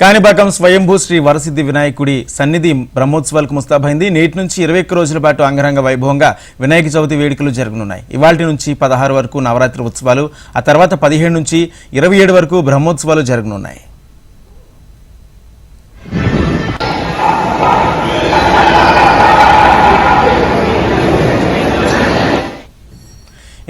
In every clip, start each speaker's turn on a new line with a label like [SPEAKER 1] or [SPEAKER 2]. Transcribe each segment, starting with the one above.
[SPEAKER 1] కాణిపాకం స్వయంభూ శ్రీ వరసిద్ధి వినాయకుడి సన్నిధి బ్రహ్మోత్సవాలకు ముస్తాబైంది. నేటి నుంచి ఇరవై ఒక్క రోజుల పాటు అంగరంగ వైభవంగా వినాయక చవితి వేడుకలు జరగనున్నాయి. ఇవాటి నుంచి పదహారు వరకు నవరాత్రి ఉత్సవాలు ఆ తర్వాత పదిహేడు నుంచి ఇరవై ఏడు వరకు బ్రహ్మోత్సవాలు జరగనున్నాయి.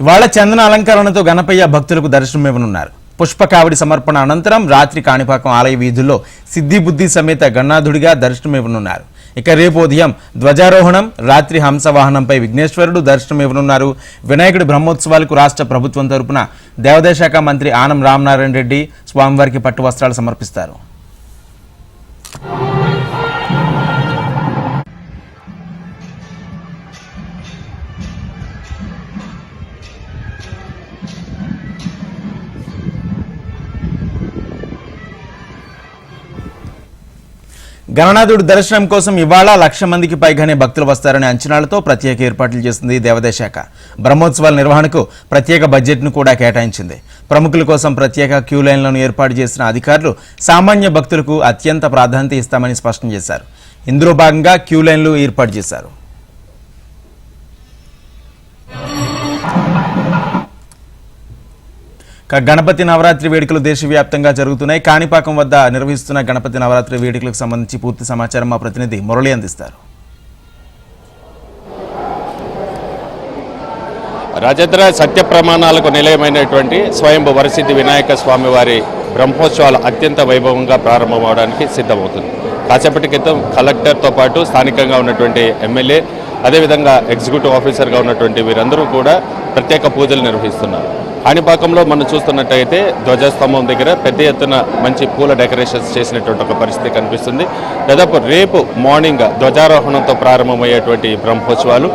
[SPEAKER 1] ఇవాళ చందన అలంకరణతో గణపయ్య భక్తులకు దర్శనమివ్వనున్నారు. పుష్పకావిడి సమర్పణ అనంతరం రాత్రి కాణిపాకం ఆలయ వీధుల్లో సిద్ధిబుద్ధి సమేత గణనాథుడిగా దర్శనమివ్వనున్నారు. ఇక రేపు ఉదయం ధ్వజారోహణం రాత్రి హంసవాహనంపై విఘ్నేశ్వరుడు దర్శనమివ్వనున్నారు. వినాయకుడి బ్రహ్మోత్సవాలకు రాష్ట్ర ప్రభుత్వం తరపున దేవాదాయ శాఖ మంత్రి ఆనం రామనారాయణ రెడ్డి స్వామివారికి పట్టు వస్త్రాలు సమర్పిస్తారు. గణనాథుడి దర్శనం కోసం ఇవాళ లక్ష మందికి పైగానే భక్తులు వస్తారనే అంచనాలతో ప్రత్యేక ఏర్పాట్లు చేసింది దేవాదాయ శాఖ. బ్రహ్మోత్సవాల నిర్వహణకు ప్రత్యేక బడ్జెట్ను కూడా కేటాయించింది. ప్రముఖుల కోసం ప్రత్యేక క్యూ లైన్లను ఏర్పాటు చేసిన అధికారులు సామాన్య భక్తులకు అత్యంత ప్రాధాన్యత ఇస్తామని స్పష్టం చేశారు. ఇందులో భాగంగా క్యూ లైన్లు ఏర్పాటు చేశారు. గణపతి నవరాత్రి వేడుకలు దేశవ్యాప్తంగా జరుగుతున్నాయి. కాణిపాకం వద్ద నిర్వహిస్తున్న గణపతి నవరాత్రి వేడుకలకు సంబంధించి పూర్తి సమాచారం మా ప్రతినిధి మురళి అందిస్తారు.
[SPEAKER 2] రాజేంద్ర సత్య ప్రమాణాలకు నిలయమైనటువంటి స్వయంభు వరసిద్ధి వినాయక స్వామి వారి బ్రహ్మోత్సవాలు అత్యంత వైభవంగా ప్రారంభమవడానికి సిద్ధమవుతుంది. కాసేపటి క్రితం కలెక్టర్తో పాటు స్థానికంగా ఉన్నటువంటి ఎమ్మెల్యే అదేవిధంగా ఎగ్జిక్యూటివ్ ఆఫీసర్గా ఉన్నటువంటి వీరందరూ కూడా ప్రత్యేక పూజలు నిర్వహిస్తున్నారు. కాణిపాకంలో మనం చూస్తున్నట్టయితే ధ్వజస్తంభం దగ్గర పెద్ద ఎత్తున మంచి పూల డెకరేషన్స్ చేసినటువంటి ఒక పరిస్థితి కనిపిస్తుంది. దాదాపు రేపు మార్నింగ్ ధ్వజారోహణంతో ప్రారంభమయ్యేటువంటి బ్రహ్మోత్సవాలు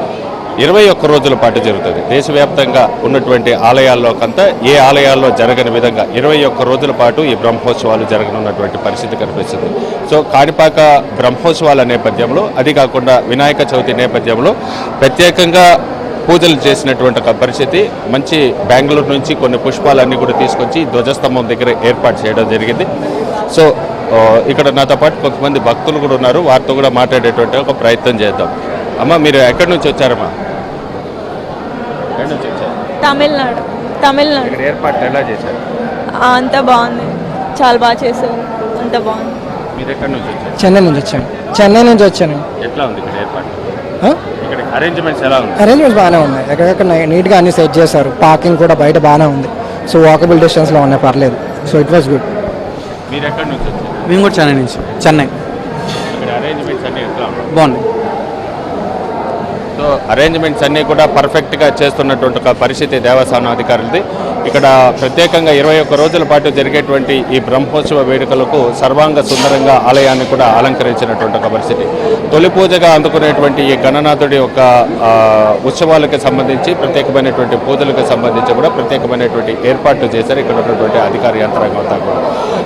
[SPEAKER 2] ఇరవై ఒక్క రోజుల పాటు జరుగుతుంది. దేశవ్యాప్తంగా ఉన్నటువంటి ఆలయాల్లో కంతా ఏ ఆలయాల్లో జరగని విధంగా ఇరవై ఒక్క రోజుల పాటు ఈ బ్రహ్మోత్సవాలు జరగనున్నటువంటి పరిస్థితి కనిపిస్తుంది. సో కాణిపాక బ్రహ్మోత్సవాల నేపథ్యంలో అది కాకుండా వినాయక చవితి నేపథ్యంలో ప్రత్యేకంగా పూజలు చేసినటువంటి ఒక పరిస్థితి. మంచి బెంగళూరు నుంచి కొన్ని పుష్పాలన్నీ కూడా తీసుకొచ్చి ధ్వజస్తంభం దగ్గర ఏర్పాటు చేయడం జరిగింది. సో ఇక్కడ నాతో పాటు కొంతమంది భక్తులు కూడా ఉన్నారు. వారితో కూడా మాట్లాడేటువంటి ఒక ప్రయత్నం చేద్దాం. అమ్మ మీరు ఎక్కడి నుంచి వచ్చారమ్మా? ఎక్కడి నుంచి వచ్చారు?
[SPEAKER 3] తమిళనాడు. తమిళనాడు.
[SPEAKER 2] ఇక్కడ ఏర్పాట్లు ఎలా చేశారు?
[SPEAKER 3] ఆ, అంతా బాగుంది. చాలా బాగా చేశారు. అంత బాగుంది.
[SPEAKER 2] మీరు ఎక్కడి నుంచి వచ్చారు?
[SPEAKER 4] చెన్నై నుంచి వచ్చాను. చెన్నై నుంచి వచ్చాను.
[SPEAKER 2] ఎట్లా ఉంది ఇక్కడ ఏర్పాటు? అరేంజ్మెంట్స్ ఎలా ఉంది
[SPEAKER 4] అరేంజ్మెంట్స్ బాగానే ఉన్నాయి. ఎక్కడెక్కడ నీట్గా అన్ని సెట్ చేశారు. పార్కింగ్ కూడా బయట బాగానే ఉంది. సో వాకబుల్ డిస్టెన్స్లో ఉన్నాయి. పర్లేదు. సో ఇట్ వాస్ గుడ్
[SPEAKER 2] మీరు ఎక్కడి నుంచి వచ్చారు?
[SPEAKER 5] మేము కూడా చెన్నై నుంచి. చెన్నై.
[SPEAKER 2] ఇక్కడ అరేంజ్మెంట్స్ అన్ని ఎట్లా ఉన్నాయి?
[SPEAKER 5] బాగుంది
[SPEAKER 2] సో అరేంజ్మెంట్స్ అన్నీ కూడా పర్ఫెక్ట్గా చేస్తున్నటువంటి ఒక పరిస్థితి దేవస్థానం అధికారులది. ఇక్కడ ప్రత్యేకంగా ఇరవై ఒక్క రోజుల పాటు జరిగేటువంటి ఈ బ్రహ్మోత్సవ వేడుకలకు సర్వాంగ సుందరంగా ఆలయాన్ని కూడా అలంకరించినటువంటి ఒక పరిస్థితి. తొలి పూజగా అందుకునేటువంటి ఈ గణనాథుడి యొక్క ఉత్సవాలకు సంబంధించి ప్రత్యేకమైనటువంటి పూజలకు సంబంధించి కూడా ప్రత్యేకమైనటువంటి ఏర్పాట్లు చేశారు. ఇక్కడ ఉన్నటువంటి అధికార యంత్రాంగం అంతా కూడా.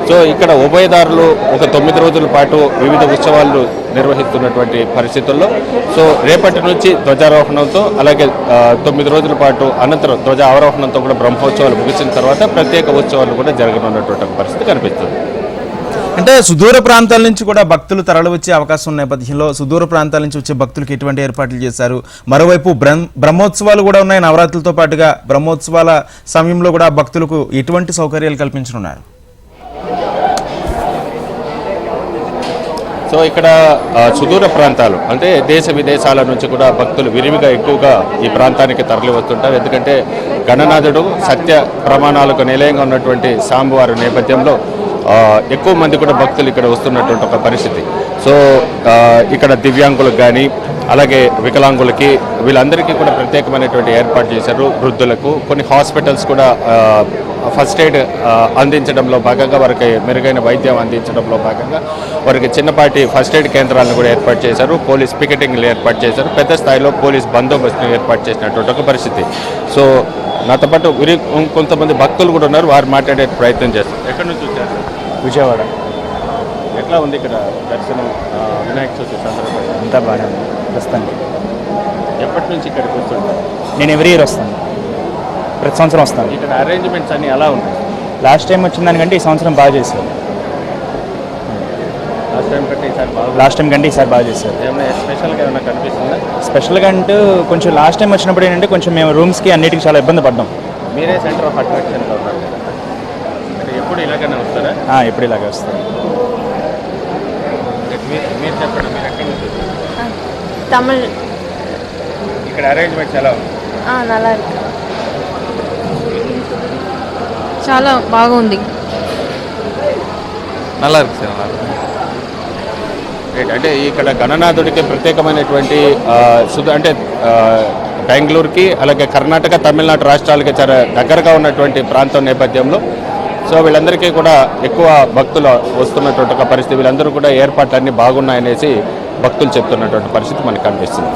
[SPEAKER 2] సో ఇక్కడ ఉభయదారులు ఒక తొమ్మిది రోజుల పాటు వివిధ ఉత్సవాలు నిర్వహిస్తున్నటువంటి పరిస్థితుల్లో సో రేపటి నుంచి ధ్వజారోహణంతో అలాగే తొమ్మిది రోజుల పాటు అనంతరం ధ్వజ ఆరోహణంతో కూడా బ్రహ్మోత్సవం ఉత్సవాలు ముగిసిన తర్వాత ప్రత్యేక ఉత్సవాలు కూడా జరగనున్నటువంటి పరిస్థితి కనిపిస్తుంది.
[SPEAKER 1] అంటే సుదూర ప్రాంతాల నుంచి కూడా భక్తులు తరలి వచ్చే అవకాశం ఉన్న నేపథ్యంలో సుదూర ప్రాంతాల నుంచి వచ్చే భక్తులకు ఎటువంటి ఏర్పాట్లు చేశారు? మరోవైపు బ్రహ్మోత్సవాలు కూడా ఉన్నాయి. నవరాత్రులతో పాటుగా బ్రహ్మోత్సవాల సమయంలో కూడా భక్తులకు ఎటువంటి సౌకర్యాలు కల్పించనున్నారు?
[SPEAKER 2] సో ఇక్కడ సుదూర ప్రాంతాలు అంటే దేశ విదేశాల నుంచి కూడా భక్తులు విరివిగా ఎక్కువగా ఈ ప్రాంతానికి తరలి వస్తుంటారు ఎందుకంటే గణనాథుడు సత్య ప్రమాణాలకు నిలయంగా ఉన్నటువంటి సాంబువారి నేపథ్యంలో ఎక్కువ మంది కూడా భక్తులు ఇక్కడ వస్తున్నటువంటి ఒక పరిస్థితి. సో ఇక్కడ దివ్యాంగులకు కానీ అలాగే వికలాంగులకి వీళ్ళందరికీ కూడా ప్రత్యేకమైనటువంటి ఏర్పాటు చేశారు వృద్ధులకు. కొన్ని హాస్పిటల్స్ కూడా ఫస్ట్ ఎయిడ్ అందించడంలో భాగంగా వారికి మెరుగైన వైద్యం అందించడంలో భాగంగా వారికి చిన్నపాటి ఫస్ట్ ఎయిడ్ కేంద్రాలను కూడా ఏర్పాటు చేశారు. పోలీస్ పికెటింగ్లు ఏర్పాటు చేశారు. పెద్ద స్థాయిలో పోలీస్ బందోబస్తును ఏర్పాటు చేసినటువంటి ఒక పరిస్థితి. సో నాతో పాటు కొంతమంది భక్తులు కూడా ఉన్నారు. వారు మాట్లాడే ప్రయత్నం చేస్తారు. ఎక్కడి నుంచి వచ్చారు?
[SPEAKER 5] విజయవాడ.
[SPEAKER 2] ఎట్లా ఉంది ఇక్కడ దర్శనం? వినాయక చవితి సందర్భంగా.
[SPEAKER 5] అంతా ఉంది ప్రస్తుతానికి.
[SPEAKER 2] ఎప్పటి నుంచి ఇక్కడికి వస్తుంటారు?
[SPEAKER 5] నేను ఎవ్రీ ఇయర్ వస్తాను. ప్రతి సంవత్సరం వస్తాను.
[SPEAKER 2] ఇక్కడ అరేంజ్మెంట్స్ అన్ని ఎలా ఉన్నాయి?
[SPEAKER 5] లాస్ట్ టైం వచ్చిన దానికంటే ఈ సంవత్సరం బాగా చేశారు.
[SPEAKER 2] లాస్ట్ టైం కంటే ఈసారి బాగా
[SPEAKER 5] లాస్ట్ టైం కంటే ఈసారి బాగా చేశారు.
[SPEAKER 2] ఏమైనా స్పెషల్గా ఏమైనా కనిపిస్తుందా?
[SPEAKER 5] స్పెషల్గా అంటూ కొంచెం లాస్ట్ టైం వచ్చినప్పుడు ఏంటంటే కొంచెం మేము రూమ్స్కి అన్నిటికీ చాలా ఇబ్బంది పడ్డాం.
[SPEAKER 2] మీరే సెంటర్ ఆఫ్ అట్రాక్షన్లో ఉన్నారు ఎప్పుడు ఇలాగనే వస్తారా?
[SPEAKER 5] ఎప్పుడు ఇలాగే వస్తారు
[SPEAKER 2] మీరు చెప్పండి మీరు ఎక్కడి
[SPEAKER 3] తమిళ్.
[SPEAKER 2] ఇక్కడ అరేంజ్మెంట్ ఎలా
[SPEAKER 3] నల్లా.
[SPEAKER 6] చాలా బాగుంది.
[SPEAKER 2] నల్లా సార్ అంటే ఇక్కడ గణనాథుడికి ప్రత్యేకమైనటువంటి సుధ అంటే బెంగళూరుకి అలాగే కర్ణాటక తమిళనాడు రాష్ట్రాలకి చాలా దగ్గరగా ఉన్నటువంటి ప్రాంతం నేపథ్యంలో సో వీళ్ళందరికీ కూడా ఎక్కువ భక్తులు వస్తున్నటువంటి పరిస్థితి. వీళ్ళందరూ కూడా ఏర్పాట్లన్నీ బాగున్నాయనేసి భక్తులు చెప్తున్నటువంటి పరిస్థితి మనకు కనిపిస్తుంది.